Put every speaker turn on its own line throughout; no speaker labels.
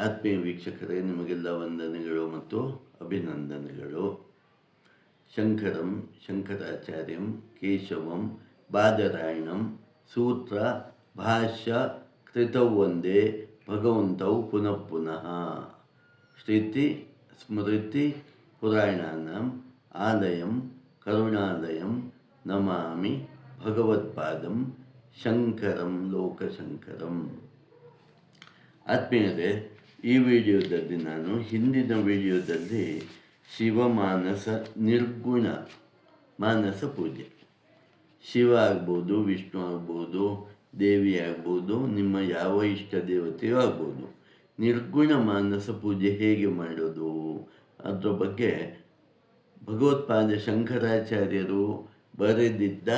ಆತ್ಮೀಯ ವೀಕ್ಷಕರೇ, ನಿಮಗೆಲ್ಲ ವಂದನೆಗಳು ಮತ್ತು ಅಭಿನಂದನೆಗಳು. ಶಂಕರಂ, ಶಂಕರಾಚಾರ್ಯಂ, ಕೇಶವಂ, ಬಾದರಾಯಣಂ, ಸೂತ್ರ, ಭಾಷ್ಯ ಕೃತವು ಒಂದೇ ಭಗವಂತವು ಪುನಃ ಪುನಃ. ಶ್ರುತಿ, ಸ್ಮೃತಿ ಪುರಾಣಾಂ ಆಲಯಂ, ಕರುಣಾಲಯಂ, ನಮಾಮಿ, ಭಗವತ್ಪಾದಂ, ಶಂಕರಂ, ಲೋಕಶಂಕರಂ. ಆತ್ಮೀಯರೇ ಈ ವಿಡಿಯೋದಲ್ಲಿ ನಾನು ಹಿಂದಿನ ವಿಡಿಯೋದಲ್ಲಿ ಶಿವಮಾನಸ ನಿರ್ಗುಣ ಮಾನಸ ಪೂಜೆ. ಶಿವ ಆಗ್ಬೋದು, ವಿಷ್ಣು ಆಗ್ಬೋದು, ದೇವಿ ಆಗ್ಬೋದು, ನಿಮ್ಮ ಯಾವ ಇಷ್ಟ ದೇವತೆಯೂ ಆಗ್ಬೋದು. ನಿರ್ಗುಣ ಮಾನಸ ಪೂಜೆ ಹೇಗೆ ಮಾಡೋದು? ಅದರ ಬಗ್ಗೆ ಭಗವತ್ಪಾದ ಶಂಕರಾಚಾರ್ಯರು ಬರೆದಿದ್ದ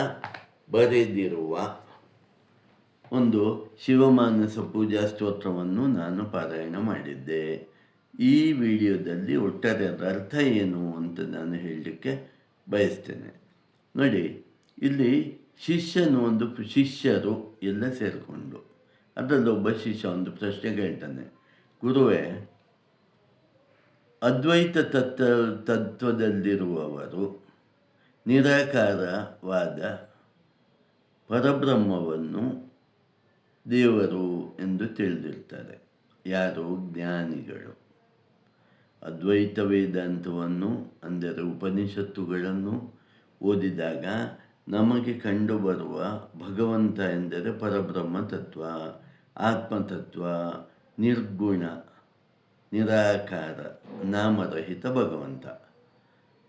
ಬರೆದಿರುವ ಒಂದು ಶಿವಮಾನಸ ಪೂಜಾ ಸ್ತೋತ್ರವನ್ನು ನಾನು ಪಾರಾಯಣ ಮಾಡಿದ್ದೆ. ಈ ವಿಡಿಯೋದಲ್ಲಿ ಒಟ್ಟಾರೆ ಅರ್ಥ ಏನು ಅಂತ ನಾನು ಹೇಳಲಿಕ್ಕೆ ಬಯಸ್ತೇನೆ. ನೋಡಿ, ಇಲ್ಲಿ ಶಿಷ್ಯನು ಒಂದು ಶಿಷ್ಯರು ಎಲ್ಲ ಸೇರಿಕೊಂಡು ಅದರಲ್ಲೊಬ್ಬ ಶಿಷ್ಯ ಒಂದು ಪ್ರಶ್ನೆ ಕೇಳ್ತಾನೆ. ಗುರುವೇ, ಅದ್ವೈತ ತತ್ವ, ತತ್ವದಲ್ಲಿರುವವರು ನಿರಾಕಾರವಾದ ಪರಬ್ರಹ್ಮವನ್ನು ದೇವರು ಎಂದು ತಿಳಿದಿರ್ತಾರೆ ಯಾರು ಜ್ಞಾನಿಗಳು. ಅದ್ವೈತ ವೇದಾಂತವನ್ನು, ಅಂದರೆ ಉಪನಿಷತ್ತುಗಳನ್ನು ಓದಿದಾಗ ನಮಗೆ ಕಂಡುಬರುವ ಭಗವಂತ ಎಂದರೆ ಪರಬ್ರಹ್ಮ ತತ್ವ, ಆತ್ಮತತ್ವ, ನಿರ್ಗುಣ, ನಿರಾಕಾರ, ನಾಮರಹಿತ ಭಗವಂತ.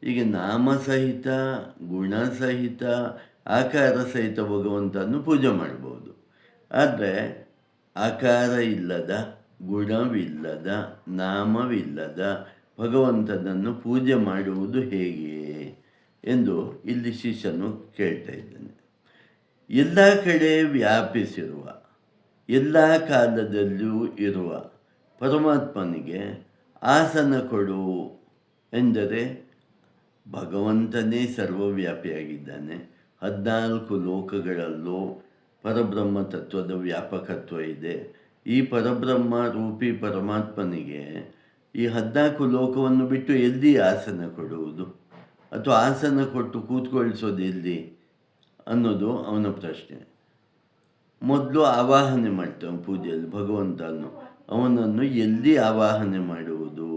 ಈಗ ನಾಮಸಹಿತ, ಗುಣಸಹಿತ ಆಕಾರ ಸಹಿತ ಭಗವಂತನ್ನು ಪೂಜೆ ಮಾಡ್ಬೋದು. ಆದರೆ ಆಕಾರ ಇಲ್ಲದ, ಗುಣವಿಲ್ಲದ, ನಾಮವಿಲ್ಲದ ಭಗವಂತನನ್ನು ಪೂಜೆ ಮಾಡುವುದು ಹೇಗೆ ಎಂದು ಇಲ್ಲಿ ಶಿಷ್ಯನು ಕೇಳ್ತಾ ಇದ್ದಾನೆ. ಎಲ್ಲ ಕಡೆ ವ್ಯಾಪಿಸಿರುವ, ಎಲ್ಲ ಕಾಲದಲ್ಲೂ ಇರುವ ಪರಮಾತ್ಮನಿಗೆ ಆಸನ ಕೊಡು ಎಂದರೆ ಭಗವಂತನೇ ಸರ್ವವ್ಯಾಪಿಯಾಗಿದ್ದಾನೆ. ಹದಿನಾಲ್ಕು ಲೋಕಗಳಲ್ಲೂ ಪರಬ್ರಹ್ಮ ತತ್ವದ ವ್ಯಾಪಕತ್ವ ಇದೆ. ಈ ಪರಬ್ರಹ್ಮ ರೂಪಿ ಪರಮಾತ್ಮನಿಗೆ ಈ ಹದಿನಾಲ್ಕು ಲೋಕವನ್ನು ಬಿಟ್ಟು ಎಲ್ಲಿ ಆಸನ ಕೊಡುವುದು? ಅಥವಾ ಆಸನ ಕೊಟ್ಟು ಕೂತ್ಕೊಳಿಸೋದು ಎಲ್ಲಿ ಅನ್ನೋದು ಅವನ ಪ್ರಶ್ನೆ. ಮೊದಲು ಆವಾಹನೆ ಮಾಡ್ತಾನೆ ಪೂಜೆಯಲ್ಲಿ ಭಗವಂತನು. ಅವನನ್ನು ಎಲ್ಲಿ ಆವಾಹನೆ ಮಾಡುವುದು?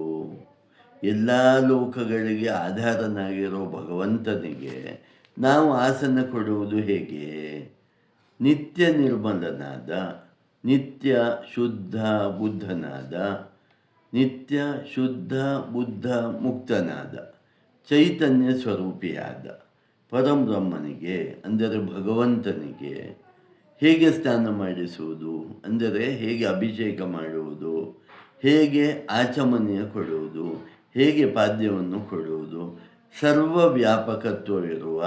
ಎಲ್ಲ ಲೋಕಗಳಿಗೆ ಆಧಾರನಾಗಿರೋ ಭಗವಂತನಿಗೆ ನಾವು ಆಸನ ಕೊಡುವುದು ಹೇಗೆ? ನಿತ್ಯ ನಿರ್ಮಲನಾದ ನಿತ್ಯ ಶುದ್ಧ ಬುದ್ಧನಾದ, ನಿತ್ಯ ಶುದ್ಧ ಬುದ್ಧ ಮುಕ್ತನಾದ, ಚೈತನ್ಯ ಸ್ವರೂಪಿಯಾದ ಪರಬ್ರಹ್ಮನಿಗೆ ಅಂದರೆ ಭಗವಂತನಿಗೆ ಹೇಗೆ ಸ್ನಾನ ಮಾಡಿಸುವುದು, ಅಂದರೆ ಹೇಗೆ ಅಭಿಷೇಕ ಮಾಡುವುದು, ಹೇಗೆ ಆಚಮನೆಯ ಕೊಡುವುದು, ಹೇಗೆ ಪಾದ್ಯವನ್ನು ಕೊಡುವುದು ಸರ್ವವ್ಯಾಪಕತ್ವವಿರುವ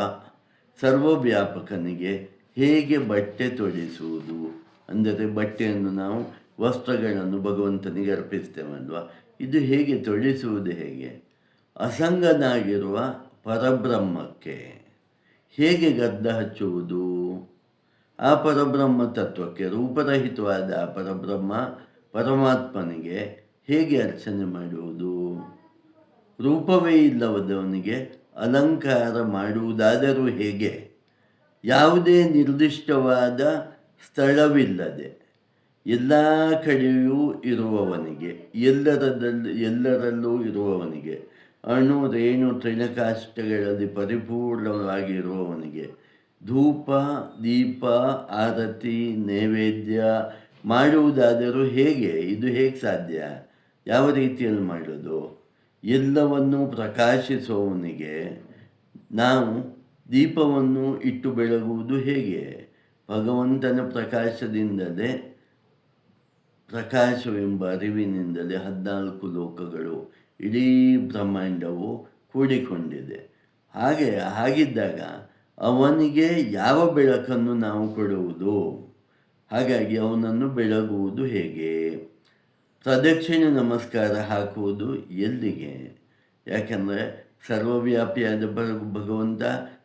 ಸರ್ವವ್ಯಾಪಕನಿಗೆ ಹೇಗೆ ಬಟ್ಟೆ ತೊಡಿಸುವುದು? ಅಂದರೆ ಬಟ್ಟೆಯನ್ನು ನಾವು ವಸ್ತ್ರಗಳನ್ನು ಭಗವಂತನಿಗೆ ಅರ್ಪಿಸ್ತೇವಲ್ವ ಇದು ಹೇಗೆ ತೊಡಿಸುವುದು ಹೇಗೆ? ಅಸಂಗನಾಗಿರುವ ಪರಬ್ರಹ್ಮಕ್ಕೆ ಹೇಗೆ ಗದ್ದ ಹಚ್ಚುವುದು? ಆ ಪರಬ್ರಹ್ಮ ತತ್ವಕ್ಕೆ ರೂಪರಹಿತವಾದ ಆ ಪರಬ್ರಹ್ಮ ಪರಮಾತ್ಮನಿಗೆ ಹೇಗೆ ಅರ್ಚನೆ ಮಾಡುವುದು? ರೂಪವೇ ಇಲ್ಲವದವನಿಗೆ ಅಲಂಕಾರ ಮಾಡುವುದಾದರೂ ಹೇಗೆ? ಯಾವುದೇ ನಿರ್ದಿಷ್ಟವಾದ ಸ್ಥಳವಿಲ್ಲದೆ ಎಲ್ಲ ಕಡೆಯೂ ಇರುವವನಿಗೆ ಎಲ್ಲರದಲ್ಲಿ ಎಲ್ಲರಲ್ಲೂ ಇರುವವನಿಗೆ, ಅಣು, ರೇಣು ಪರಿಪೂರ್ಣವಾಗಿ ಪರಿಪೂರ್ಣವಾಗಿರುವವನಿಗೆ ಧೂಪ, ದೀಪ, ಆರತಿ, ನೈವೇದ್ಯ ಮಾಡುವುದಾದರೂ ಹೇಗೆ? ಇದು ಹೇಗೆ ಸಾಧ್ಯ? ಯಾವ ರೀತಿಯಲ್ಲಿ ಮಾಡೋದು ಎಲ್ಲವನ್ನು ಪ್ರಕಾಶಿಸುವವನಿಗೆ ನಾವು ದೀಪವನ್ನು ಇಟ್ಟು ಬೆಳಗುವುದು ಹೇಗೆ? ಭಗವಂತನ ಪ್ರಕಾಶದಿಂದಲೇ, ಪ್ರಕಾಶವೆಂಬ ಅರಿವಿನಿಂದಲೇ ಹದಿನಾಲ್ಕು ಲೋಕಗಳು ಇಡೀ ಬ್ರಹ್ಮಾಂಡವು ಕೂಡಿಕೊಂಡಿದೆ. ಹಾಗೆ ಹಾಗಿದ್ದಾಗ ಅವನಿಗೆ ಯಾವ ಬೆಳಕನ್ನು ನಾವು ಕೊಡುವುದು? ಹಾಗಾಗಿ ಅವನನ್ನು ಬೆಳಗುವುದು ಹೇಗೆ? ಪ್ರದಕ್ಷಿಣೆ ನಮಸ್ಕಾರ ಹಾಕುವುದು ಎಲ್ಲಿಗೆ? ಯಾಕೆಂದರೆ ಸರ್ವವ್ಯಾಪಿಯಾದ ಭಗ, ಭಗವಂತ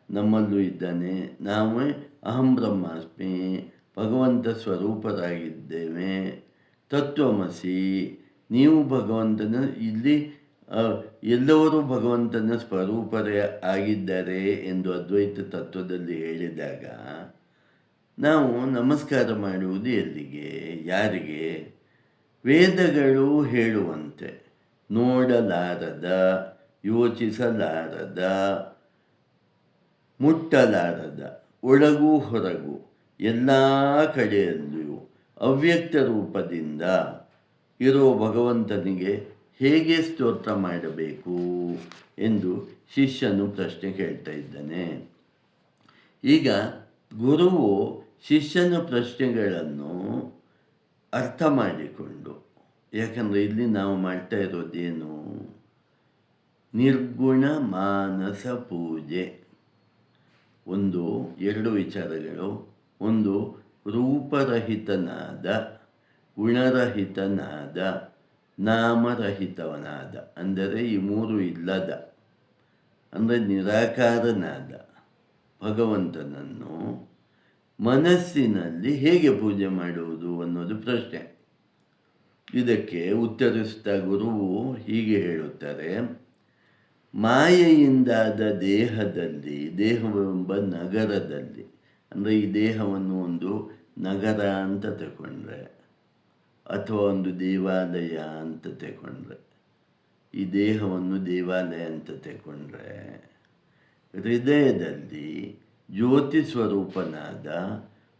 ನಮ್ಮಲ್ಲೂ ಇದ್ದಾನೆ. ನಾವೇ ಅಹಂ ಬ್ರಹ್ಮಾಸ್ಮಿ, ಭಗವಂತ ಸ್ವರೂಪರಾಗಿದ್ದೇವೆ. ತತ್ವಮಸಿ, ನೀವು ಭಗವಂತನ, ಇಲ್ಲಿ ಎಲ್ಲವರು ಭಗವಂತನ ಸ್ವರೂಪರೇ ಆಗಿದ್ದಾರೆ ಎಂದು ಅದ್ವೈತ ತತ್ವದಲ್ಲಿ ಹೇಳಿದಾಗ, ನಾವು ನಮಸ್ಕಾರ ಮಾಡುವುದು ಎಲ್ಲಿಗೆ? ಯಾರಿಗೆ? ವೇದಗಳು ಹೇಳುವಂತೆ ನೋಡಲಾರದ, ಯೋಚಿಸಲಾರದ ಮುಟ್ಟಲಾರದ ಒಳಗೂ ಹೊರಗೂ ಎಲ್ಲ ಕಡೆಯಲ್ಲಿಯೂ ಅವ್ಯಕ್ತ ರೂಪದಿಂದ ಇರೋ ಭಗವಂತನಿಗೆ ಹೇಗೆ ಸ್ತೋತ್ರ ಮಾಡಬೇಕು ಎಂದು ಶಿಷ್ಯನು ಪ್ರಶ್ನೆ ಕೇಳ್ತಾ ಇದ್ದಾನೆ. ಈಗ ಗುರುವು ಶಿಷ್ಯನ ಪ್ರಶ್ನೆಗಳನ್ನು ಅರ್ಥ ಮಾಡಿಕೊಂಡು, ಯಾಕಂದರೆ ಇಲ್ಲಿ ನಾವು ಮಾಡ್ತಾ ಇರೋದೇನು? ನಿರ್ಗುಣ ಮಾನಸ ಪೂಜೆ. ಒಂದು, ಎರಡು ವಿಚಾರಗಳು. ಒಂದು, ರೂಪರಹಿತನಾದ, ಗುಣರಹಿತನಾದ, ನಾಮರಹಿತವನಾದ. ಅಂದರೆ ಈ ಮೂರು ಇಲ್ಲದ, ಅಂದರೆ ನಿರಾಕಾರನಾದ ಭಗವಂತನನ್ನು ಮನಸ್ಸಿನಲ್ಲಿ ಹೇಗೆ ಪೂಜೆ ಮಾಡುವುದು ಅನ್ನೋದು ಪ್ರಶ್ನೆ. ಇದಕ್ಕೆ ಉತ್ತರಿಸಿದ ಗುರುವು ಹೀಗೆ ಹೇಳುತ್ತಾರೆ. ಮಾಯೆಯಿಂದಾದ ದೇಹದಲ್ಲಿ, ದೇಹವೆಂಬ ನಗರದಲ್ಲಿ, ಅಂದರೆ ಈ ದೇಹವನ್ನು ಒಂದು ನಗರ ಅಂತ ತಗೊಂಡ್ರೆ ಅಥವಾ ಒಂದು ದೇವಾಲಯ ಅಂತ ತಗೊಂಡ್ರೆ ಈ ದೇಹವನ್ನು ದೇವಾಲಯ ಅಂತ ತಗೊಂಡ್ರೆ ಹೃದಯದಲ್ಲಿ ಜ್ಯೋತಿ ಸ್ವರೂಪನಾದ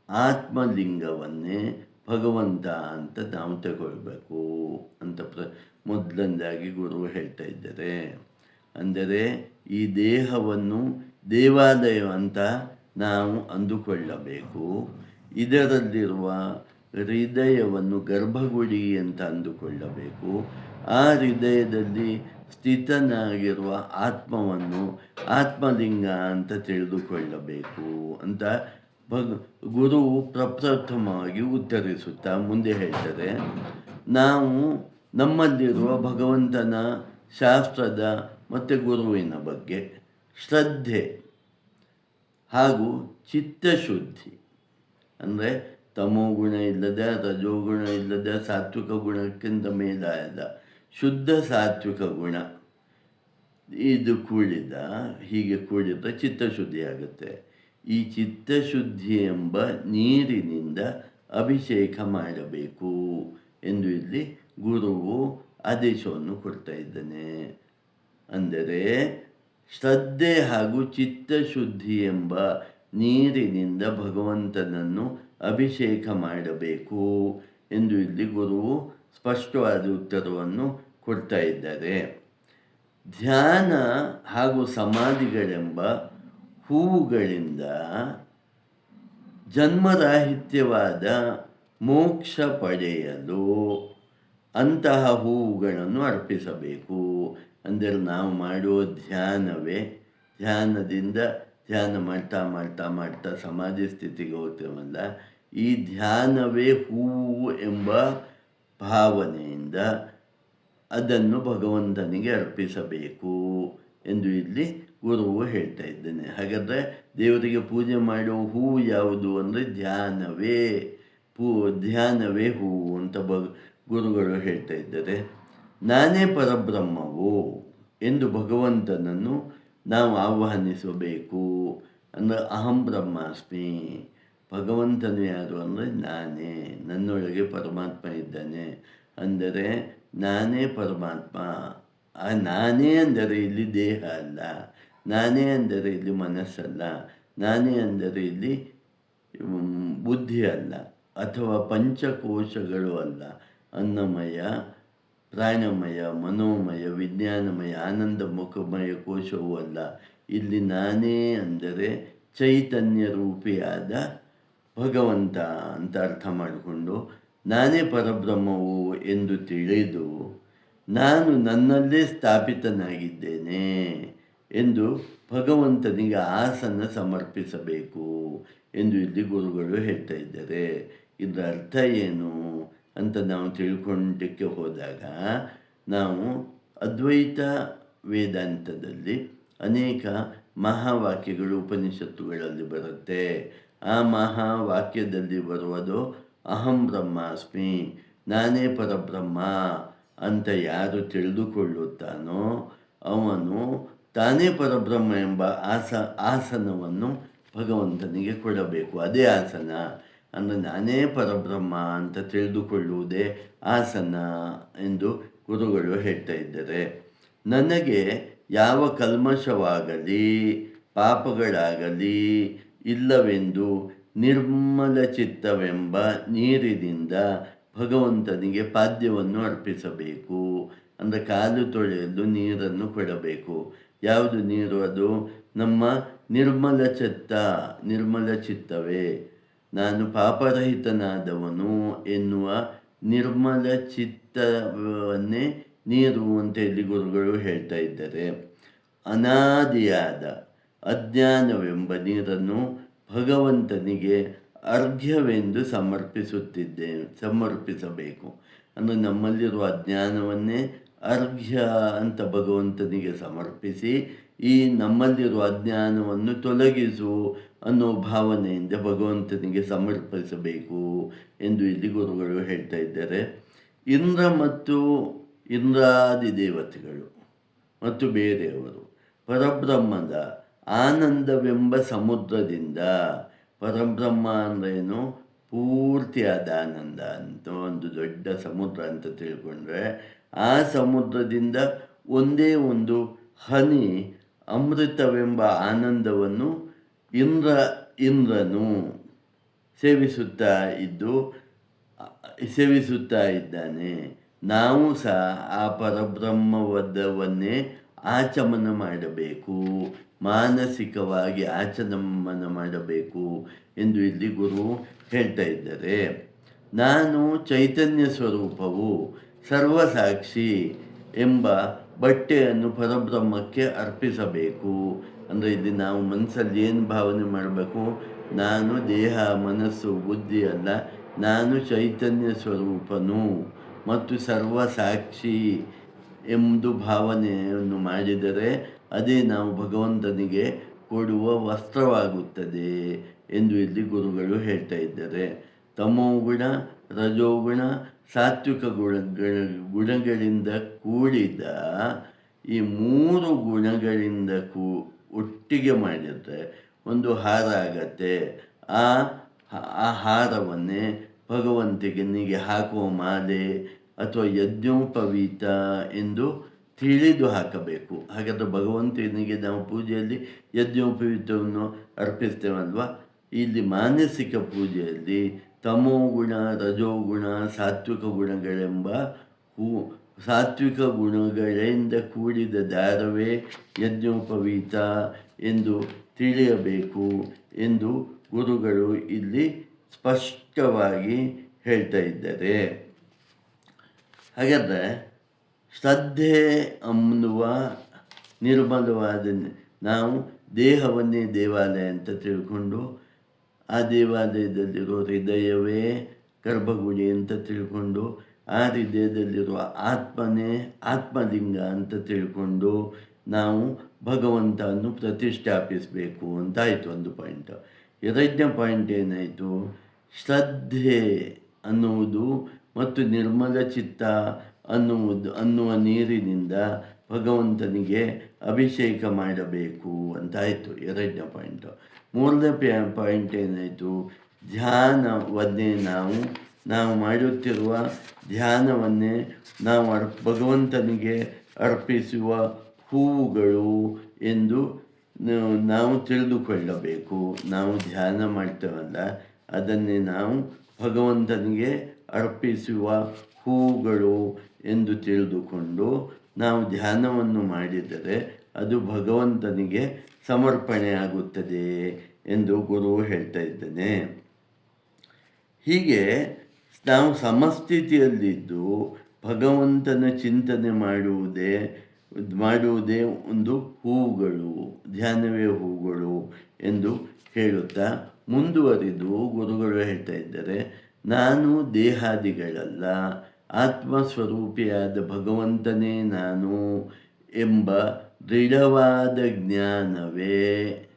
ಆತ್ಮಲಿಂಗವನ್ನೇ ಭಗವಂತ ಅಂತ ನಾವು ತಗೊಳ್ಬೇಕು ಅಂತ ಪ್ರ ಮೊದಲನೇದಾಗಿ ಗುರು ಹೇಳ್ತಾ ಇದ್ದಾರೆ. ಅಂದರೆ ಈ ದೇಹವನ್ನು ದೇವಾಲಯ ಅಂತ ನಾವು ಅಂದುಕೊಳ್ಳಬೇಕು. ಇದರಲ್ಲಿರುವ ಹೃದಯವನ್ನು ಗರ್ಭಗುಡಿ ಅಂತ ಅಂದುಕೊಳ್ಳಬೇಕು. ಆ ಹೃದಯದಲ್ಲಿ ಸ್ಥಿತನಾಗಿರುವ ಆತ್ಮವನ್ನು ಆತ್ಮಲಿಂಗ ಅಂತ ತಿಳಿದುಕೊಳ್ಳಬೇಕು ಅಂತ ಭಗ್ ಗುರುವು ಪ್ರಪ್ರಥಮವಾಗಿ ಉತ್ತರಿಸುತ್ತಾ ಮುಂದೆ ಹೇಳ್ತಾರೆ. ನಾವು ನಮ್ಮಲ್ಲಿರುವ ಭಗವಂತನ ಶಾಸ್ತ್ರದ ಮತ್ತು ಗುರುವಿನ ಬಗ್ಗೆ ಶ್ರದ್ಧೆ ಹಾಗೂ ಚಿತ್ತಶುದ್ಧಿ. ಅಂದರೆ ತಮೋಗುಣ ಇಲ್ಲದ ರಜೋಗುಣ ಇಲ್ಲದ ಸಾತ್ವಿಕ ಗುಣಕ್ಕಿಂತ ಮೇಲಾದ ಶುದ್ಧ ಸಾತ್ವಿಕ ಗುಣ. ಇದು ಕೂಡಿದ, ಹೀಗೆ ಕೂಡಿದ ಚಿತ್ತಶುದ್ಧಿ ಆಗುತ್ತೆ. ಈ ಚಿತ್ತಶುದ್ಧಿ ಎಂಬ ನೀರಿನಿಂದ ಅಭಿಷೇಕ ಮಾಡಬೇಕು ಎಂದು ಇಲ್ಲಿ ಗುರುವು ಆದೇಶವನ್ನು ಕೊಡ್ತಾ ಇದ್ದಾನೆ. ಅಂದರೆ, ಶ್ರದ್ಧೆ ಹಾಗೂ ಚಿತ್ತಶುದ್ಧಿ ಎಂಬ ನೀರಿನಿಂದ ಭಗವಂತನನ್ನು ಅಭಿಷೇಕ ಮಾಡಬೇಕು ಎಂದು ಇಲ್ಲಿ ಗುರುವು ಸ್ಪಷ್ಟವಾದ ಉತ್ತರವನ್ನು ಕೊಡ್ತಾ ಇದ್ದಾರೆ. ಧ್ಯಾನ ಹಾಗೂ ಸಮಾಧಿಗಳೆಂಬ ಹೂವುಗಳಿಂದ ಜನ್ಮರಾಹಿತ್ಯವಾದ ಮೋಕ್ಷ ಪಡೆಯಲು ಅಂತಹ ಹೂವುಗಳನ್ನು ಅರ್ಪಿಸಬೇಕು. ಅಂದರೆ ನಾವು ಮಾಡುವ ಧ್ಯಾನವೇ? ಧ್ಯಾನದಿಂದ ಧ್ಯಾನ ಮಾಡ್ತಾ ಮಾಡ್ತಾ ಮಾಡ್ತಾ ಸಮಾಧಿ ಸ್ಥಿತಿಗೆ ಹೋಗ್ತೇವಲ್ಲ ಈ ಧ್ಯಾನವೇ ಹೂವು ಎಂಬ ಭಾವನೆಯಿಂದ ಅದನ್ನು ಭಗವಂತನಿಗೆ ಅರ್ಪಿಸಬೇಕು ಎಂದು ಇಲ್ಲಿ ಗುರುವು ಹೇಳ್ತಾ ಇದ್ದೇನೆ. ಹಾಗಾದರೆ ದೇವರಿಗೆ ಪೂಜೆ ಮಾಡುವ ಹೂವು ಯಾವುದು ಅಂದರೆ ಧ್ಯಾನವೇ? ಪೂ ಧ್ಯಾನವೇ ಹೂವು ಅಂತ ಬ ಗುರುಗಳು ಹೇಳ್ತಾ ಇದ್ದಾರೆ, ನಾನೇ ಪರಬ್ರಹ್ಮವು ಎಂದು ಭಗವಂತನನ್ನು ನಾವು ಆಹ್ವಾನಿಸಬೇಕು. ಅಂದರೆ ಅಹಂ ಬ್ರಹ್ಮಾಸ್ಮಿ, ಭಗವಂತನು ಯಾರು ಅಂದರೆ ನಾನೇ, ನನ್ನೊಳಗೆ ಪರಮಾತ್ಮ ಇದ್ದಾನೆ ಅಂದರೆ ನಾನೇ ಪರಮಾತ್ಮ. ಆ ನಾನೇ ಅಂದರೆ ಇಲ್ಲಿ ದೇಹ ಅಲ್ಲ, ನಾನೇ ಅಂದರೆ ಇಲ್ಲಿ ಮನಸ್ಸಲ್ಲ, ನಾನೇ ಅಂದರೆ ಇಲ್ಲಿ ಬುದ್ಧಿ ಅಲ್ಲ ಅಥವಾ ಪಂಚಕೋಶಗಳು ಅಲ್ಲ. ಅನ್ನಮಯ, ಪ್ರಾಣಮಯ, ಮನೋಮಯ, ವಿಜ್ಞಾನಮಯ, ಆನಂದ, ಮುಖಮಯ, ಕೋಶವೂ ಅಲ್ಲ. ಇಲ್ಲಿ ನಾನೇ ಅಂದರೆ ಚೈತನ್ಯ ರೂಪಿಯಾದ ಭಗವಂತ ಅಂತ ಅರ್ಥ ಮಾಡಿಕೊಂಡು ನಾನೇ ಪರಬ್ರಹ್ಮವು ಎಂದು ತಿಳಿದು ನಾನು ನನ್ನಲ್ಲೇ ಸ್ಥಾಪಿತನಾಗಿದ್ದೇನೆ ಎಂದು ಭಗವಂತನಿಗೆ ಆಸನ ಸಮರ್ಪಿಸಬೇಕು ಎಂದು ಇಲ್ಲಿ ಗುರುಗಳು ಹೇಳ್ತಾ ಇದ್ದಾರೆ. ಇದರ ಅರ್ಥ ಏನು? ಅಂತ ನಾವು ತಿಳ್ಕೊಂಡಕ್ಕೆ ಹೋದಾಗ ನಾವು ಅದ್ವೈತ ವೇದಾಂತದಲ್ಲಿ ಅನೇಕ ಮಹಾವಾಕ್ಯಗಳು, ಉಪನಿಷತ್ತುಗಳಲ್ಲಿ ಬರುತ್ತೆ. ಆ ಮಹಾವಾಕ್ಯದಲ್ಲಿ ಬರುವುದು, ಅಹಂ ಬ್ರಹ್ಮಾಸ್ಮಿ, ನಾನೇ ಪರಬ್ರಹ್ಮ ಅಂತ ಯಾರು ತಿಳಿದುಕೊಳ್ಳುತ್ತಾನೋ, ಅವನು ತಾನೇ ಪರಬ್ರಹ್ಮ ಎಂಬ ಆಸ, ಆಸನವನ್ನು ಭಗವಂತನಿಗೆ ಕೊಡಬೇಕು. ಅದೇ ಆಸನ. ಅಂದರೆ ನಾನೇ ಪರಬ್ರಹ್ಮ ಅಂತ ತಿಳಿದುಕೊಳ್ಳುವುದೇ ಆಸನ ಎಂದು ಗುರುಗಳು ಹೇಳ್ತಾ ಇದ್ದಾರೆ. ನನಗೆ ಯಾವ ಕಲ್ಮಶವಾಗಲಿ, ಪಾಪಗಳಾಗಲಿ ಇಲ್ಲವೆಂದು ನಿರ್ಮಲ ಚಿತ್ತವೆಂಬ ನೀರಿನಿಂದ ಭಗವಂತನಿಗೆ ಪಾದ್ಯವನ್ನು ಅರ್ಪಿಸಬೇಕು. ಅಂದರೆ ಕಾಲು ತೊಳೆಯಲು ನೀರನ್ನು ಕೊಡಬೇಕು. ಯಾವುದು ನೀರು ಅದು? ನಮ್ಮ ನಿರ್ಮಲ ಚಿತ್ತ, ನಿರ್ಮಲ ಚಿತ್ತವೇ. ನಾನು ಪಾಪರಹಿತನಾದವನು ಎನ್ನುವ ನಿರ್ಮಲ ಚಿತ್ತವನ್ನೇ ನೀರು ಅಂತ ಇಲ್ಲಿ ಗುರುಗಳು ಹೇಳ್ತಾ ಇದ್ದಾರೆ. ಅನಾದಿಯಾದ ಅಜ್ಞಾನವೆಂಬ ನೀರನ್ನು ಭಗವಂತನಿಗೆ ಅರ್ಘ್ಯವೆಂದು ಸಮರ್ಪಿಸುತ್ತಿದ್ದೆ, ಸಮರ್ಪಿಸಬೇಕು. ಅಂದರೆ ನಮ್ಮಲ್ಲಿರುವ ಅಜ್ಞಾನವನ್ನೇ ಅರ್ಘ್ಯ ಅಂತ ಭಗವಂತನಿಗೆ ಸಮರ್ಪಿಸಿ, ಈ ನಮ್ಮಲ್ಲಿರುವ ಅಜ್ಞಾನವನ್ನು ತೊಲಗಿಸು ಅನ್ನೋ ಭಾವನೆಯಿಂದ ಭಗವಂತನಿಗೆ ಸಮರ್ಪಿಸಬೇಕು ಎಂದು ಇಲ್ಲಿ ಗುರುಗಳು ಹೇಳ್ತಾ ಇದ್ದಾರೆ. ಇಂದ್ರ ಮತ್ತು ಇಂದ್ರಾದಿ ದೇವತೆಗಳು ಮತ್ತು ಬೇರೆಯವರು, ಪರಬ್ರಹ್ಮದ ಆನಂದವೆಂಬ ಸಮುದ್ರದಿಂದ ಪರಬ್ರಹ್ಮ ಅಂದ್ರೇನು ಪೂರ್ತಿಯಾದ ಆನಂದ ಅಂತ ಒಂದು ದೊಡ್ಡ ಸಮುದ್ರ ಅಂತ ತಿಳ್ಕೊಂಡ್ರೆ, ಆ ಸಮುದ್ರದಿಂದ ಒಂದೇ ಒಂದು ಹನಿ ಅಮೃತವೆಂಬ ಆನಂದವನ್ನು ಇಂದ್ರ ಇಂದ್ರನು ಸೇವಿಸುತ್ತಾ ಇದ್ದು, ಸೇವಿಸುತ್ತಾ ಇದ್ದಾನೆ. ನಾವು ಸಹ ಆ ಪರಬ್ರಹ್ಮವದವನ್ನೇ ಆಚಮನ ಮಾಡಬೇಕು, ಮಾನಸಿಕವಾಗಿ ಆಚಮನ ಮಾಡಬೇಕು ಎಂದು ಇಲ್ಲಿ ಗುರು ಹೇಳ್ತಾ ಇದ್ದಾರೆ. ನಾನು ಚೈತನ್ಯ ಸ್ವರೂಪವು ಸರ್ವಸಾಕ್ಷಿ ಎಂಬ ಬಟ್ಟೆಯನ್ನು ಪರಬ್ರಹ್ಮಕ್ಕೆ ಅರ್ಪಿಸಬೇಕು. ಅಂದರೆ ಇಲ್ಲಿ ನಾವು ಮನಸ್ಸಲ್ಲಿ ಏನು ಭಾವನೆ ಮಾಡಬೇಕು? ನಾನು ದೇಹ, ಮನಸ್ಸು, ಬುದ್ಧಿ ಅಲ್ಲ, ನಾನು ಚೈತನ್ಯ ಸ್ವರೂಪನು ಮತ್ತು ಸರ್ವ ಸಾಕ್ಷಿ ಎಂದು ಭಾವನೆಯನ್ನು ಮಾಡಿದರೆ ಅದೇ ನಾವು ಭಗವಂತನಿಗೆ ಕೊಡುವ ವಸ್ತ್ರವಾಗುತ್ತದೆ ಎಂದು ಇಲ್ಲಿ ಗುರುಗಳು ಹೇಳ್ತಾ ಇದ್ದಾರೆ. ತಮೋಗುಣ ರಜೋಗುಣ ಸಾತ್ವಿಕ ಗುಣಗಳ ಗುಣಗಳಿಂದ ಕೂಡಿದ ಈ ಮೂರು ಗುಣಗಳಿಂದ ಕೂ ಒಟ್ಟಿಗೆ ಮಾಡಿದರೆ ಒಂದು ಹಾರ ಆಗತ್ತೆ. ಆ ಆ ಹಾರವನ್ನೇ ಭಗವಂತನಿಗೆ ಹಾಕುವ ಮಾಲೆ ಅಥವಾ ಯಜ್ಞೋಪವೀತ ಎಂದು ತಿಳಿದು ಹಾಕಬೇಕು. ಹಾಗಾದರೆ ಭಗವಂತನಿಗೆ ನಾವು ಪೂಜೆಯಲ್ಲಿ ಯಜ್ಞೋಪವೀತವನ್ನು ಅರ್ಪಿಸ್ತೇವಲ್ವ? ಇಲ್ಲಿ ಮಾನಸಿಕ ಪೂಜೆಯಲ್ಲಿ ತಮೋಗುಣ, ರಜೋಗುಣ, ಸಾತ್ವಿಕ ಗುಣಗಳೆಂಬ ಹೂ ಸಾತ್ವಿಕ ಗುಣಗಳಿಂದ ಕೂಡಿದ ದಾರವೇ ಯಜ್ಞೋಪವೀತ ಎಂದು ತಿಳಿಯಬೇಕು ಎಂದು ಗುರುಗಳು ಇಲ್ಲಿ ಸ್ಪಷ್ಟವಾಗಿ ಹೇಳ್ತಾ ಇದ್ದಾರೆ. ಹಾಗಾದರೆ ಶ್ರದ್ಧೆ ಅನ್ನುವ ನಿರ್ಮಲವಾದ ನಾವು ದೇಹವನ್ನೇ ದೇವಾಲಯ ಅಂತ ತಿಳ್ಕೊಂಡು ಆ ದೇವಾಲಯದಲ್ಲಿರೋ ಹೃದಯವೇ ಗರ್ಭಗುಡಿ ಅಂತ ತಿಳ್ಕೊಂಡು ಆ ಹೃದಯದಲ್ಲಿರುವ ಆತ್ಮನೇ ಆತ್ಮಲಿಂಗ ಅಂತ ತಿಳ್ಕೊಂಡು ನಾವು ಭಗವಂತನನ್ನು ಪ್ರತಿಷ್ಠಾಪಿಸಬೇಕು ಅಂತಾಯಿತು ಒಂದು ಪಾಯಿಂಟ್ ಎರಡನೇ ಪಾಯಿಂಟ್ ಏನಾಯಿತು? ಶ್ರದ್ಧೆ ಅನ್ನುವುದು ಮತ್ತು ನಿರ್ಮಲ ಚಿತ್ತ ಅನ್ನುವುದು, ಅನ್ನುವ ನೀರಿನಿಂದ ಭಗವಂತನಿಗೆ ಅಭಿಷೇಕ ಮಾಡಬೇಕು ಅಂತಾಯಿತು ಎರಡನೇ ಪಾಯಿಂಟು ಮೂರನೇ ಪ್ಯಾ ಪಾಯಿಂಟ್ ಏನಾಯಿತು? ಧ್ಯಾನವನ್ನೇ ನಾವು ನಾವು ಮಾಡುತ್ತಿರುವ ಧ್ಯಾನವನ್ನೇ ನಾವು ಅರ್ ಭಗವಂತನಿಗೆ ಅರ್ಪಿಸುವ ಹೂವುಗಳು ಎಂದು ನಾವು ತಿಳಿದುಕೊಳ್ಳಬೇಕು. ನಾವು ಧ್ಯಾನ ಮಾಡ್ತೇವಲ್ಲ, ಅದನ್ನೇ ನಾವು ಭಗವಂತನಿಗೆ ಅರ್ಪಿಸುವ ಹೂವುಗಳು ಎಂದು ತಿಳಿದುಕೊಂಡು ನಾವು ಧ್ಯಾನವನ್ನು ಮಾಡಿದರೆ ಅದು ಭಗವಂತನಿಗೆ ಸಮರ್ಪಣೆ ಆಗುತ್ತದೆ ಎಂದು ಗುರು ಹೇಳ್ತಾ ಇದ್ದಾನೆ. ಹೀಗೆ ನಾವು ಸಮಸ್ಥಿತಿಯಲ್ಲಿದ್ದು ಭಗವಂತನ ಚಿಂತನೆ ಮಾಡುವುದೇ ಮಾಡುವುದೇ ಒಂದು ಹೂವುಗಳು, ಧ್ಯಾನವೇ ಹೂವುಗಳು ಎಂದು ಹೇಳುತ್ತಾ ಮುಂದುವರಿದು ಗುರುಗಳು ಹೇಳ್ತಾ ಇದ್ದಾರೆ, ನಾನು ದೇಹಾದಿಗಳಲ್ಲ, ಆತ್ಮಸ್ವರೂಪಿಯಾದ ಭಗವಂತನೇ ನಾನು ಎಂಬ ದೃಢವಾದ ಜ್ಞಾನವೇ.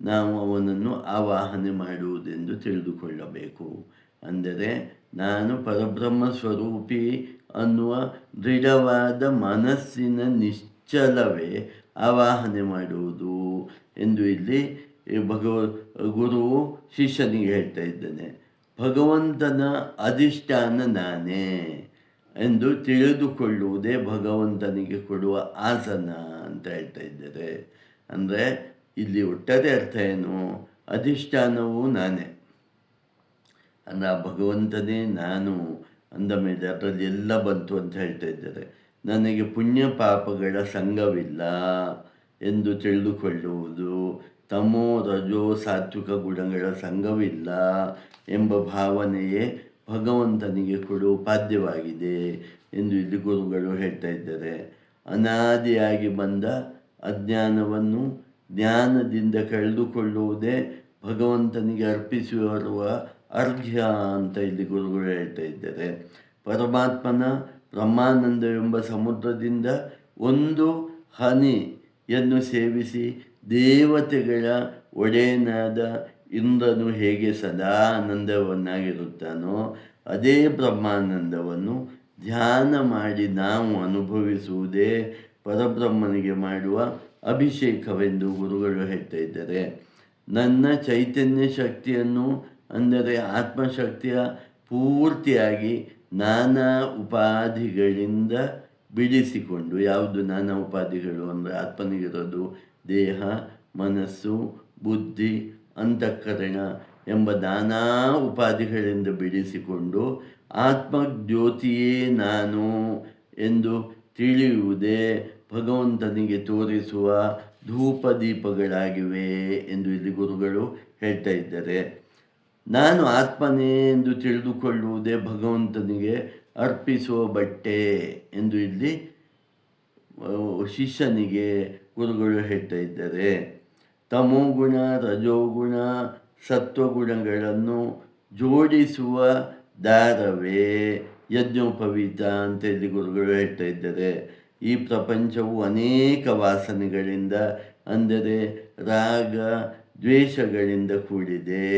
ನಾವು ಅವನನ್ನು ಆವಾಹನೆ ಮಾಡುವುದೆಂದು ತಿಳಿದುಕೊಳ್ಳಬೇಕು. ಅಂದರೆ ನಾನು ಪರಬ್ರಹ್ಮ ಸ್ವರೂಪಿ ಅನ್ನುವ ದೃಢವಾದ ಮನಸ್ಸಿನ ನಿಶ್ಚಲವೇ ಆವಾಹನೆ ಮಾಡುವುದು ಎಂದು ಇಲ್ಲಿ ಭಗವ, ಗುರು ಶಿಷ್ಯನಿಗೆ ಹೇಳ್ತಾ ಇದ್ದಾನೆ. ಭಗವಂತನ ಅಧಿಷ್ಠಾನ ನಾನೇ ಎಂದು ತಿಳಿದುಕೊಳ್ಳುವುದೇ ಭಗವಂತನಿಗೆ ಕೊಡುವ ಆಸನ ಅಂತ ಹೇಳ್ತಾ ಇದ್ದಾರೆ. ಅಂದರೆ ಇಲ್ಲಿ ಒಟ್ಟಾರೆ ಅರ್ಥ ಏನು? ಅಧಿಷ್ಠಾನವು ನಾನೇ. ಅಂದರೆ ಆ ಭಗವಂತನೇ, ನಾನು ಅಂದ ಮೇಲೆ ಅದರಲ್ಲಿ ಎಲ್ಲ ಬಂತು ಅಂತ ಹೇಳ್ತಾ ಇದ್ದಾರೆ. ನನಗೆ ಪುಣ್ಯ ಪಾಪಗಳ ಸಂಘವಿಲ್ಲ ಎಂದು ತಿಳಿದುಕೊಳ್ಳುವುದು ತಮೋ ರಜೋ ಸಾತ್ವಿಕ ಗುಣಗಳ ಸಂಘವಿಲ್ಲ ಎಂಬ ಭಾವನೆಯೇ ಭಗವಂತನಿಗೆ ಕೊಡುವ ಪಾದ್ಯವಾಗಿದೆ ಎಂದು ಇಲ್ಲಿ ಗುರುಗಳು ಹೇಳ್ತಾ ಇದ್ದಾರೆ. ಅನಾದಿಯಾಗಿ ಬಂದ ಅಜ್ಞಾನವನ್ನು ಜ್ಞಾನದಿಂದ ಕಳೆದುಕೊಳ್ಳುವುದೇ ಭಗವಂತನಿಗೆ ಅರ್ಪಿಸುವ ಅರ್ಘ್ಯ ಅಂತ ಇಲ್ಲಿ ಗುರುಗಳು ಹೇಳ್ತಾ ಇದ್ದಾರೆ. ಪರಮಾತ್ಮನ ಬ್ರಹ್ಮಾನಂದವೆಂಬ ಸಮುದ್ರದಿಂದ ಒಂದು ಹನಿಯನ್ನು ಸೇವಿಸಿ ದೇವತೆಗಳ ಒಡೆಯನಾದ ಇಂದ್ರನು ಹೇಗೆ ಸದಾ ಆನಂದವನ್ನಾಗಿರುತ್ತಾನೋ, ಅದೇ ಬ್ರಹ್ಮಾನಂದವನ್ನು ಧ್ಯಾನ ಮಾಡಿ ನಾವು ಅನುಭವಿಸುವುದೇ ಪರಬ್ರಹ್ಮನಿಗೆ ಮಾಡುವ ಅಭಿಷೇಕವೆಂದು ಗುರುಗಳು ಹೇಳ್ತಾ ಇದ್ದಾರೆ. ನನ್ನ ಚೈತನ್ಯ ಶಕ್ತಿಯನ್ನು ಅಂದರೆ ಆತ್ಮಶಕ್ತಿಯ ಪೂರ್ತಿಯಾಗಿ ನಾನಾ ಉಪಾಧಿಗಳಿಂದ ಬಿಡಿಸಿಕೊಂಡು, ಯಾವುದು ನಾನಾ ಉಪಾಧಿಗಳು ಅಂದರೆ ಆತ್ಮನಿಗಿರೋದು ದೇಹ, ಮನಸ್ಸು, ಬುದ್ಧಿ, ಅಂತಃಕರಣ ಎಂಬ ನಾನಾ ಉಪಾಧಿಗಳಿಂದ ಬಿಡಿಸಿಕೊಂಡು ಆತ್ಮಜ್ಯೋತಿಯೇ ನಾನು ಎಂದು ತಿಳಿಯುವುದೇ ಭಗವಂತನಿಗೆ ತೋರಿಸುವ ಧೂಪದೀಪಗಳಾಗಿವೆ ಎಂದು ಇಲ್ಲಿ ಗುರುಗಳು ಹೇಳ್ತಾ ಇದ್ದಾರೆ. ನಾನು ಆತ್ಮನೇ ಎಂದು ತಿಳಿದುಕೊಳ್ಳುವುದೇ ಭಗವಂತನಿಗೆ ಅರ್ಪಿಸುವ ಬಟ್ಟೆ ಎಂದು ಇಲ್ಲಿ ಶಿಷ್ಯನಿಗೆ ಗುರುಗಳು ಹೇಳ್ತಾ ಇದ್ದಾರೆ. ತಮೋಗುಣ ರಜೋಗುಣ, ಸತ್ವಗುಣಗಳನ್ನು ಜೋಡಿಸುವ ದಾರವೇ ಯಜ್ಞೋಪವೀತ ಅಂತ ಇಲ್ಲಿ ಗುರುಗಳು ಹೇಳ್ತಾ ಇದ್ದಾರೆ. ಈ ಪ್ರಪಂಚವು ಅನೇಕ ವಾಸನೆಗಳಿಂದ, ಅಂದರೆ ರಾಗ ದ್ವೇಷಗಳಿಂದ ಕೂಡಿದೆ.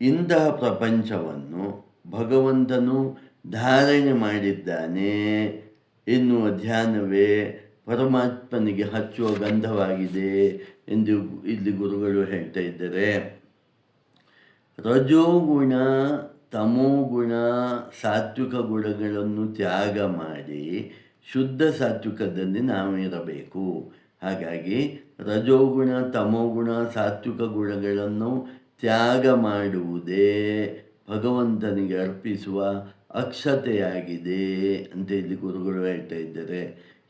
ಇಂತಹ ಪ್ರಪಂಚವನ್ನು ಭಗವಂತನು ಧಾರಣೆ ಮಾಡಿದ್ದಾನೆ ಎನ್ನುವ ಧ್ಯಾನವೇ ಪರಮಾತ್ಮನಿಗೆ ಹಚ್ಚುವ ಗಂಧವಾಗಿದೆ ಎಂದು ಇಲ್ಲಿ ಗುರುಗಳು ಹೇಳ್ತಾ ಇದ್ದಾರೆ. ರಜೋಗುಣ, ತಮೋಗುಣ, ಸಾತ್ವಿಕ ಗುಣಗಳನ್ನು ತ್ಯಾಗ ಮಾಡಿ ಶುದ್ಧ ಸಾತ್ವಿಕದಲ್ಲಿ ನಾವಿರಬೇಕು. ಹಾಗಾಗಿ ರಜೋಗುಣ, ತಮೋಗುಣ, ಸಾತ್ವಿಕ ಗುಣಗಳನ್ನು ತ್ಯಾಗ ಮಾಡುವುದೇ ಭಗವಂತನಿಗೆ ಅರ್ಪಿಸುವ ಅಕ್ಷತೆಯಾಗಿದೆ ಅಂತ ಇಲ್ಲಿ ಗುರುಗಳು ಹೇಳ್ತಾ ಇದ್ದಾರೆ.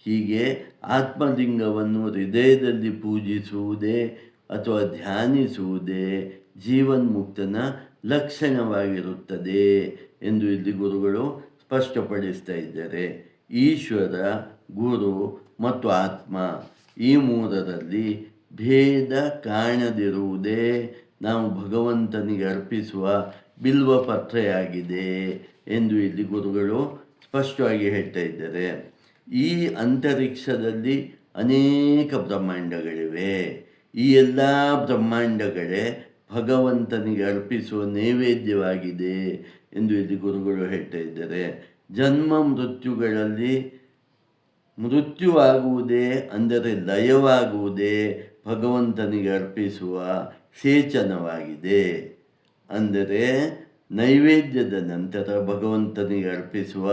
ಹೀಗೆ ಆತ್ಮಲಿಂಗವನ್ನು ಹೃದಯದಲ್ಲಿ ಪೂಜಿಸುವುದೇ ಅಥವಾ ಧ್ಯಾನಿಸುವುದೇ ಜೀವನ್ಮುಕ್ತನ ಲಕ್ಷಣವಾಗಿರುತ್ತದೆ ಎಂದು ಇಲ್ಲಿ ಗುರುಗಳು ಸ್ಪಷ್ಟಪಡಿಸ್ತಾ ಇದ್ದಾರೆ. ಈಶ್ವರ, ಗುರು ಮತ್ತು ಆತ್ಮ ಈ ಮೂರರಲ್ಲಿ ಭೇದ ಕಾಣದಿರುವುದೇ ನಾವು ಭಗವಂತನಿಗೆ ಅರ್ಪಿಸುವ ಬಿಲ್ವ ಪತ್ರೆಯಾಗಿದೆ ಎಂದು ಇಲ್ಲಿ ಗುರುಗಳು ಸ್ಪಷ್ಟವಾಗಿ ಹೇಳ್ತಾ ಇದ್ದಾರೆ. ಈ ಅಂತರಿಕ್ಷದಲ್ಲಿ ಅನೇಕ ಬ್ರಹ್ಮಾಂಡಗಳಿವೆ. ಈ ಎಲ್ಲ ಬ್ರಹ್ಮಾಂಡಗಳೇ ಭಗವಂತನಿಗೆ ಅರ್ಪಿಸುವ ನೈವೇದ್ಯವಾಗಿದೆ ಎಂದು ಇಲ್ಲಿ ಗುರುಗಳು ಹೇಳ್ತಾ ಇದ್ದಾರೆ. ಜನ್ಮ ಮೃತ್ಯುಗಳಲ್ಲಿ ಮೃತ್ಯುವಾಗುವುದೇ ಅಂದರೆ ಲಯವಾಗುವುದೇ ಭಗವಂತನಿಗೆ ಅರ್ಪಿಸುವ ಸೇಚನವಾಗಿದೆ. ಅಂದರೆ ನೈವೇದ್ಯದ ನಂತರ ಭಗವಂತನಿಗೆ ಅರ್ಪಿಸುವ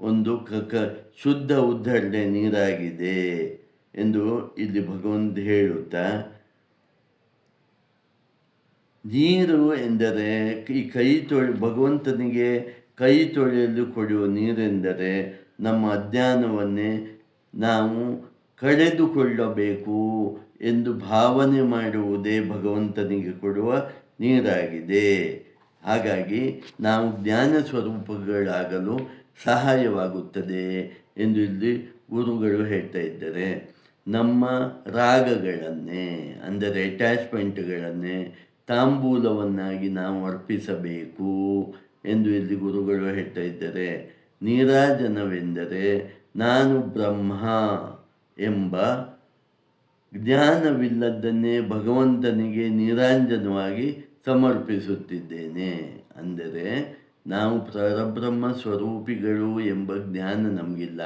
ಒಂದು ಕ ಶುದ್ಧ ಉದ್ಧರಣೆ ನೀರಾಗಿದೆ ಎಂದು ಇಲ್ಲಿ ಭಗವಂತ ಹೇಳುತ್ತಾ, ನೀರು ಎಂದರೆ ಈ ಕೈ ತೊಳೆ, ಭಗವಂತನಿಗೆ ಕೈ ತೊಳೆಯಲು ಕೊಡುವ ನೀರೆಂದರೆ ನಮ್ಮ ಅಜ್ಞಾನವನ್ನೇ ನಾವು ಕಳೆದುಕೊಳ್ಳಬೇಕು. ಎಂದು ಭಾವನೆ ಮಾಡುವುದೇ ಭಗವಂತನಿಗೆ ಕೊಡುವ ನೀರಾಗಿದೆ. ಹಾಗಾಗಿ ನಾವು ಜ್ಞಾನ ಸ್ವರೂಪಗಳಾಗಲು ಸಹಾಯವಾಗುತ್ತದೆ ಎಂದು ಇಲ್ಲಿ ಗುರುಗಳು ಹೇಳ್ತಾ ಇದ್ದಾರೆ. ನಮ್ಮ ರಾಗಗಳನ್ನೇ, ಅಂದರೆ ಅಟ್ಯಾಚ್ಮೆಂಟ್ಗಳನ್ನೇ ತಾಂಬೂಲವನ್ನಾಗಿ ನಾವು ಅರ್ಪಿಸಬೇಕು ಎಂದು ಇಲ್ಲಿ ಗುರುಗಳು ಹೇಳ್ತಾ ಇದ್ದಾರೆ. ನೀರಾಜನವೆಂದರೆ ನಾನು ಬ್ರಹ್ಮ ಎಂಬ ಜ್ಞಾನವಿಲ್ಲದನ್ನೇ ಭಗವಂತನಿಗೆ ನಿರಾಂಜನವಾಗಿ ಸಮರ್ಪಿಸುತ್ತಿದ್ದೇನೆ. ಅಂದರೆ, ನಾವು ಪರಬ್ರಹ್ಮ ಸ್ವರೂಪಿಗಳು ಎಂಬ ಜ್ಞಾನ ನಮಗಿಲ್ಲ.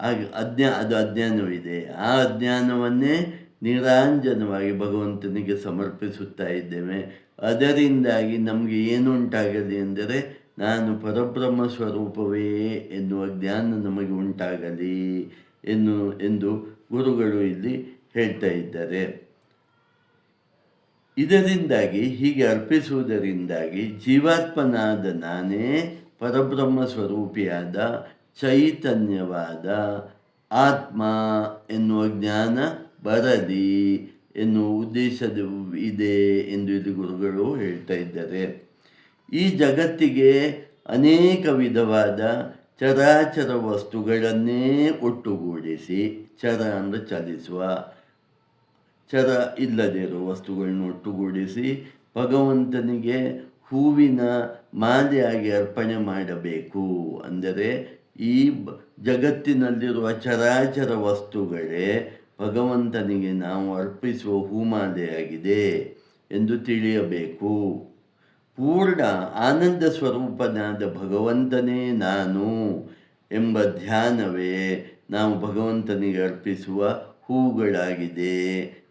ಆಗ ಅಜ್ಞಾ, ಅದು ಅಜ್ಞಾನವಿದೆ ಆ ಅಜ್ಞಾನವನ್ನೇ ನಿರಾಂಜನವಾಗಿ ಭಗವಂತನಿಗೆ ಸಮರ್ಪಿಸುತ್ತಾ ಇದ್ದೇವೆ. ಅದರಿಂದಾಗಿ ನಮಗೆ ಏನು ಉಂಟಾಗಲಿ ಎಂದರೆ, ನಾನು ಪರಬ್ರಹ್ಮ ಸ್ವರೂಪವೇ ಎನ್ನುವ ಜ್ಞಾನ ನಮಗೆ ಉಂಟಾಗಲಿ ಎನ್ನು, ಎಂದು ಗುರುಗಳು ಇಲ್ಲಿ ಹೇಳ್ತಾ ಇದ್ದಾರೆ. ಇದರಿಂದಾಗಿ ಹೀಗೆ ಅರ್ಪಿಸುವುದರಿಂದಾಗಿ ಜೀವಾತ್ಮನಾದ ನಾನೇ ಪರಬ್ರಹ್ಮ ಸ್ವರೂಪಿಯಾದ ಚೈತನ್ಯವಾದ ಆತ್ಮ ಎನ್ನುವ ಜ್ಞಾನ ಬರಲಿ ಎನ್ನುವ ಉದ್ದೇಶದ ಇದೆ ಎಂದು ಇಲ್ಲಿ ಗುರುಗಳು ಹೇಳ್ತಾ ಇದ್ದಾರೆ. ಈ ಜಗತ್ತಿಗೆ ಅನೇಕ ವಿಧವಾದ ಚರಾಚರ ವಸ್ತುಗಳನ್ನೇ ಒಟ್ಟುಗೂಡಿಸಿ ಚರ ಅಂದರೆ ಚಲಿಸುವ ಚರ ಇಲ್ಲದೇ ಇರುವ ವಸ್ತುಗಳನ್ನು ಒಟ್ಟುಗೂಡಿಸಿ ಭಗವಂತನಿಗೆ ಹೂವಿನ ಮಾಲೆಯಾಗಿ ಅರ್ಪಣೆ ಮಾಡಬೇಕು. ಅಂದರೆ ಈ ಜಗತ್ತಿನಲ್ಲಿರುವ ಚರಾಚರ ವಸ್ತುಗಳೇ ಭಗವಂತನಿಗೆ ನಾವು ಅರ್ಪಿಸುವ ಹೂಮಾಲೆಯಾಗಿದೆ ಎಂದು ತಿಳಿಯಬೇಕು. ಪೂರ್ಣ ಆನಂದ ಸ್ವರೂಪನಾದ ಭಗವಂತನೇ ನಾನು ಎಂಬ ಧ್ಯಾನವೇ ನಾವು ಭಗವಂತನಿಗೆ ಅರ್ಪಿಸುವ ಹೂಗಳಾಗಿದೆ.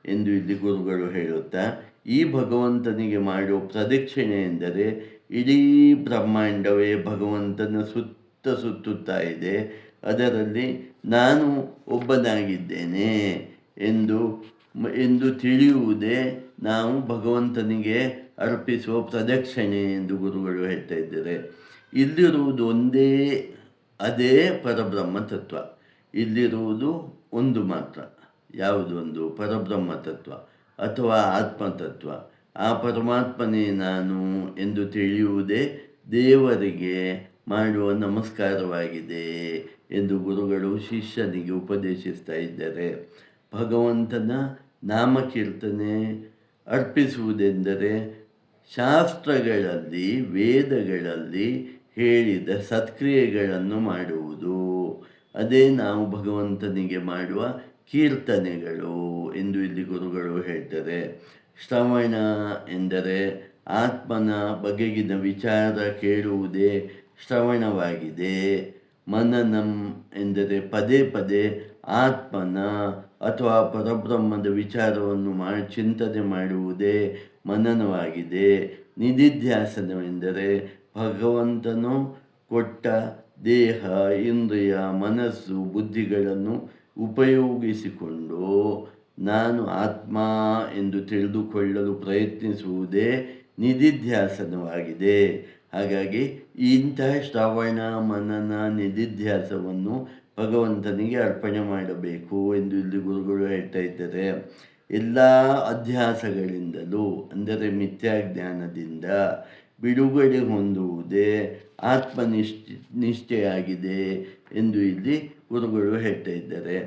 ಎಂದು ಇಲ್ಲಿ ಗುರುಗಳು ಹೇಳುತ್ತಾ, ಈ ಭಗವಂತನಿಗೆ ಮಾಡುವ ಪ್ರದಕ್ಷಿಣೆ ಎಂದರೆ ಇಡೀ ಬ್ರಹ್ಮಾಂಡವೇ ಭಗವಂತನ ಸುತ್ತ ಸುತ್ತುತ್ತಾ ಇದೆ. ಅದರಲ್ಲಿ ನಾನು ಒಬ್ಬನಾಗಿದ್ದೇನೆ ಎಂದು ಎಂದು ತಿಳಿಯುವುದೇ ನಾವು ಭಗವಂತನಿಗೆ ಅರ್ಪಿಸುವ ಪ್ರದಕ್ಷಿಣೆ ಎಂದು ಗುರುಗಳು ಹೇಳ್ತಾ ಇದ್ದಾರೆ. ಇಲ್ಲಿರುವುದು ಒಂದೇ, ಅದೇ ಪರಬ್ರಹ್ಮ ತತ್ವ. ಇಲ್ಲಿರುವುದು ಒಂದು ಮಾತ್ರ. ಯಾವುದು ಒಂದು ಪರಬ್ರಹ್ಮ ತತ್ವ ಅಥವಾ ಆತ್ಮತತ್ವ? ಆ ಪರಮಾತ್ಮನೇ ನಾನು ಎಂದು ತಿಳಿಯುವುದೇ ದೇವರಿಗೆ ಮಾಡುವ ನಮಸ್ಕಾರವಾಗಿದೆ ಎಂದು ಗುರುಗಳು ಶಿಷ್ಯನಿಗೆ ಉಪದೇಶಿಸ್ತಾ ಇದ್ದಾರೆ. ಭಗವಂತನ ನಾಮಕೀರ್ತನೆ ಅರ್ಪಿಸುವುದೆಂದರೆ ಶಾಸ್ತ್ರಗಳಲ್ಲಿ, ವೇದಗಳಲ್ಲಿ ಹೇಳಿದ ಸತ್ಕ್ರಿಯೆಗಳನ್ನು ಮಾಡುವುದು. ಅದೇ ನಾವು ಭಗವಂತನಿಗೆ ಮಾಡುವ ಕೀರ್ತನೆಗಳು ಎಂದು ಇಲ್ಲಿ ಗುರುಗಳು ಹೇಳ್ತಾರೆ ಶ್ರವಣ ಎಂದರೆ ಆತ್ಮನ ಬಗೆಗಿನ ವಿಚಾರ ಕೇಳುವುದೇ ಶ್ರವಣವಾಗಿದೆ. ಮನನಂ ಎಂದರೆ ಪದೇ ಪದೇ ಆತ್ಮನ ಅಥವಾ ಪರಬ್ರಹ್ಮದ ವಿಚಾರವನ್ನು ಮಾಡಿ ಚಿಂತನೆ ಮಾಡುವುದೇ ಮನನವಾಗಿದೆ. ನಿಧಿಧ್ಯಾಸನವೆಂದರೆ ಭಗವಂತನು ಕೊಟ್ಟ ದೇಹ, ಇಂದ್ರಿಯ, ಮನಸ್ಸು, ಬುದ್ಧಿಗಳನ್ನು ಉಪಯೋಗಿಸಿಕೊಂಡು ನಾನು ಆತ್ಮ ಎಂದು ತಿಳಿದುಕೊಳ್ಳಲು ಪ್ರಯತ್ನಿಸುವುದೇ ನಿಧಿಧ್ಯಾಸನವಾಗಿದೆ. ಹಾಗಾಗಿ ಇಂತಹ ಶ್ರವಣ ಮನನ ನಿಧಿಧ್ಯಾಸವನ್ನು ಭಗವಂತನಿಗೆ ಅರ್ಪಣೆ ಮಾಡಬೇಕು ಎಂದು ಇಲ್ಲಿ ಗುರುಗಳು ಹೇಳ್ತಾ ಇದ್ದಾರೆ. ಎಲ್ಲ ಅಧ್ಯಾಸಗಳಿಂದಲೂ, ಅಂದರೆ ಮಿಥ್ಯಾಜ್ಞಾನದಿಂದ ಬಿಡುಗಡೆ ಹೊಂದುವುದೇ ಆತ್ಮನಿಷ್ಠ, ನಿಷ್ಠೆಯಾಗಿದೆ ಎಂದು ಇಲ್ಲಿ ಗುರುಗಳು ಹೇಳ್ತಾ ಇದ್ದಾರೆ,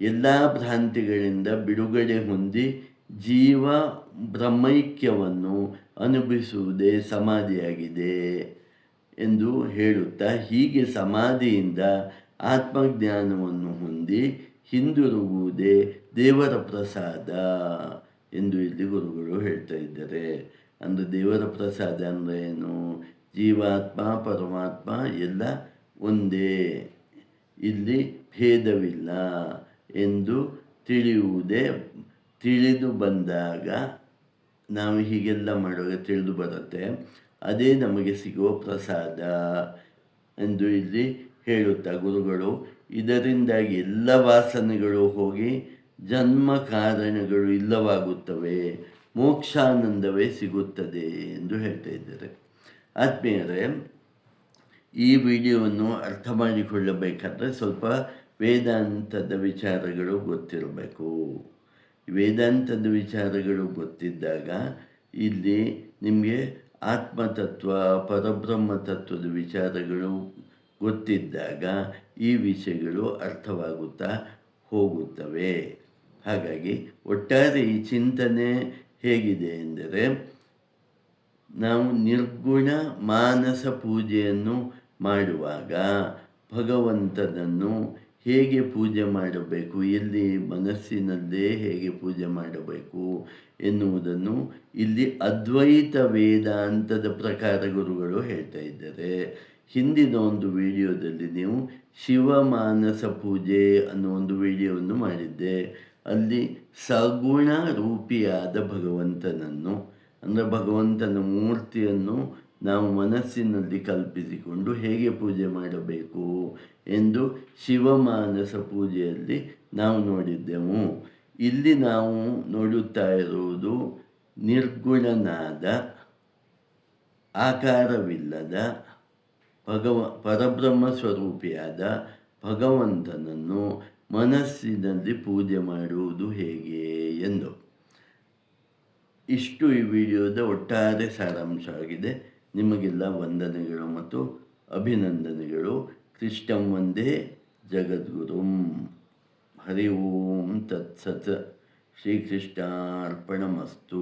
ಎಲ್ಲ ಭ್ರಾಂತಿಗಳಿಂದ ಬಿಡುಗಡೆ ಹೊಂದಿ ಜೀವ ಬ್ರಹ್ಮೈಕ್ಯವನ್ನು ಅನುಭವಿಸುವುದೇ ಸಮಾಧಿಯಾಗಿದೆ ಎಂದು ಹೇಳುತ್ತಾ, ಹೀಗೆ ಸಮಾಧಿಯಿಂದ ಆತ್ಮಜ್ಞಾನವನ್ನು ಹೊಂದಿ ಹಿಂದಿರುಗುವುದೇ ದೇವರ ಪ್ರಸಾದ ಎಂದು ಇಲ್ಲಿ ಗುರುಗಳು ಹೇಳ್ತಾ ಇದ್ದಾರೆ. ಅಂದರೆ ದೇವರ ಪ್ರಸಾದ ಅಂದರೆ ಏನು? ಜೀವಾತ್ಮ, ಪರಮಾತ್ಮ ಎಲ್ಲ ಒಂದೇ. ಇಲ್ಲಿ ಭೇದವಿಲ್ಲ ಎಂದು ತಿಳಿಯುವುದೇ ತಿಳಿದು ಬಂದಾಗ ನಾವು ಹೀಗೆಲ್ಲ ಮಾಡುವಾಗ ತಿಳಿದು ಬರುತ್ತೆ. ಅದೇ ನಮಗೆ ಸಿಗುವ ಪ್ರಸಾದ ಎಂದು ಇಲ್ಲಿ ಹೇಳುತ್ತಾ ಗುರುಗಳು. ಇದರಿಂದಾಗಿ ಎಲ್ಲ ವಾಸನೆಗಳು ಹೋಗಿ ಜನ್ಮ ಕಾರಣಗಳು ಇಲ್ಲವಾಗುತ್ತವೆ. ಮೋಕ್ಷಾನಂದವೇ ಸಿಗುತ್ತದೆ ಎಂದು ಹೇಳ್ತಾ ಇದ್ದಾರೆ. ಆತ್ಮೀಯರೇ ಈ ವಿಡಿಯೋವನ್ನು ಅರ್ಥ ಮಾಡಿಕೊಳ್ಳಬೇಕಾದ್ರೆ ಸ್ವಲ್ಪ ವೇದಾಂತದ ವಿಚಾರಗಳು ಗೊತ್ತಿರಬೇಕು. ವೇದಾಂತದ ವಿಚಾರಗಳು ಗೊತ್ತಿದ್ದಾಗ ಇಲ್ಲಿ ನಿಮಗೆ ಆತ್ಮತತ್ವ ಪರಬ್ರಹ್ಮ ತತ್ವದ ವಿಚಾರಗಳು ಗೊತ್ತಿದ್ದಾಗ ಈ ವಿಷಯಗಳು ಅರ್ಥವಾಗುತ್ತಾ ಹೋಗುತ್ತವೆ. ಹಾಗಾಗಿ ಒಟ್ಟಾರೆ ಈ ಚಿಂತನೆ ಹೇಗಿದೆ ಎಂದರೆ ನಾವು ನಿರ್ಗುಣ ಮಾನಸ ಪೂಜೆಯನ್ನು ಮಾಡುವಾಗ ಭಗವಂತನನ್ನು ಹೇಗೆ ಪೂಜೆ ಮಾಡಬೇಕು, ಎಲ್ಲಿ ಮನಸ್ಸಿನಲ್ಲೇ ಹೇಗೆ ಪೂಜೆ ಮಾಡಬೇಕು ಎನ್ನುವುದನ್ನು ಇಲ್ಲಿ ಅದ್ವೈತ ವೇದಾಂತದ ಪ್ರಕಾರ ಗುರುಗಳು ಹೇಳ್ತಾ ಇದ್ದಾರೆ. ಹಿಂದಿನ ಒಂದು ವಿಡಿಯೋದಲ್ಲಿ ನೀವು ಶಿವಮಾನಸ ಪೂಜೆ ಅನ್ನೋ ಒಂದು ವಿಡಿಯೋವನ್ನು ಮಾಡಿದ್ದೆ. ಅಲ್ಲಿ ಸಗುಣ ರೂಪಿಯಾದ ಭಗವಂತನನ್ನು, ಅಂದರೆ ಭಗವಂತನ ಮೂರ್ತಿಯನ್ನು ನಾವು ಮನಸ್ಸಿನಲ್ಲಿ ಕಲ್ಪಿಸಿಕೊಂಡು ಹೇಗೆ ಪೂಜೆ ಮಾಡಬೇಕು ಎಂದು ಶಿವಮಾನಸ ಪೂಜೆಯಲ್ಲಿ ನಾವು ನೋಡಿದ್ದೆವು. ಇಲ್ಲಿ ನಾವು ನೋಡುತ್ತಾ ಇರುವುದು ನಿರ್ಗುಣನಾದ, ಆಕಾರವಿಲ್ಲದ, ಭಗವ, ಪರಬ್ರಹ್ಮ ಸ್ವರೂಪಿಯಾದ ಭಗವಂತನನ್ನು ಮನಸ್ಸಿನಲ್ಲಿ ಪೂಜೆ ಮಾಡುವುದು ಹೇಗೆ ಎಂದು. ಇಷ್ಟು ಈ ವಿಡಿಯೋದ ಒಟ್ಟಾರೆ ಸಾರಾಂಶ ಆಗಿದೆ ನಿಮಗೆಲ್ಲ ವಂದನೆಗಳು ಮತ್ತು ಅಭಿನಂದನೆಗಳು. ಕೃಷ್ಣಂ ಒಂದೇ ಜಗದ್ಗುರುಂ. ಹರಿ ಓಂ ತತ್ಸತ್. ಶ್ರೀಕೃಷ್ಣಾರ್ಪಣಮಸ್ತು.